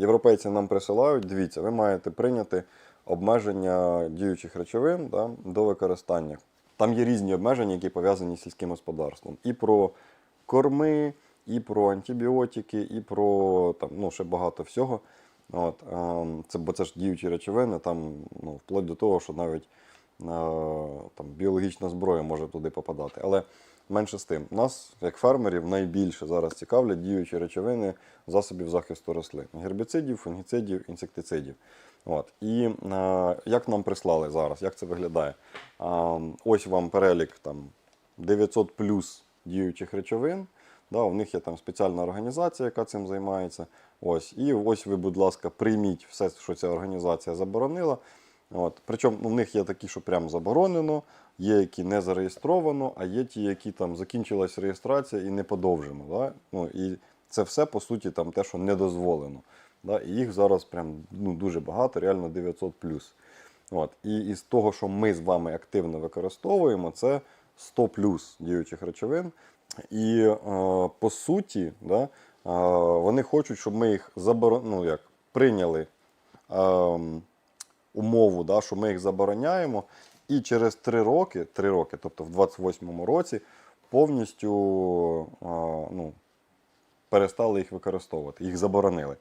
європейці нам присилають, дивіться, ви маєте прийняти обмеження діючих речовин да, до використання. Там є різні обмеження, які пов'язані з сільським господарством. І про корми, і про антибіотики, і про там, ну, ще багато всього. От, ем, це, бо це ж діючі речовини, там, ну, вплоть до того, що навіть там, біологічна зброя може туди попадати. Але менше з тим, нас, як фермерів, найбільше зараз цікавлять діючі речовини засобів захисту рослин: гербіцидів, фунгіцидів, інсектицидів. От. І е, як нам прислали зараз, як це виглядає? А, ось вам перелік там, 900 плюс діючих речовин. Да, у них є там спеціальна організація, яка цим займається. Ось. І ось ви, будь ласка, прийміть все, що ця організація заборонила. От. Причому в них є такі, що прям заборонено, є які не зареєстровано, а є ті, які там закінчилась реєстрація і не подовжено. Да? Ну, і це все, по суті, там те, що не дозволено. Да? І їх зараз прям ну, дуже багато, реально 900 плюс. От. І із того, що ми з вами активно використовуємо, це 100 плюс діючих речовин. І е, по суті, да, е, вони хочуть, щоб ми їх заборо... ну, як, прийняли е, умову, да, що ми їх забороняємо, і через 3 роки, 3 роки, тобто в 28-му році, повністю ну, перестали їх використовувати, їх заборонили.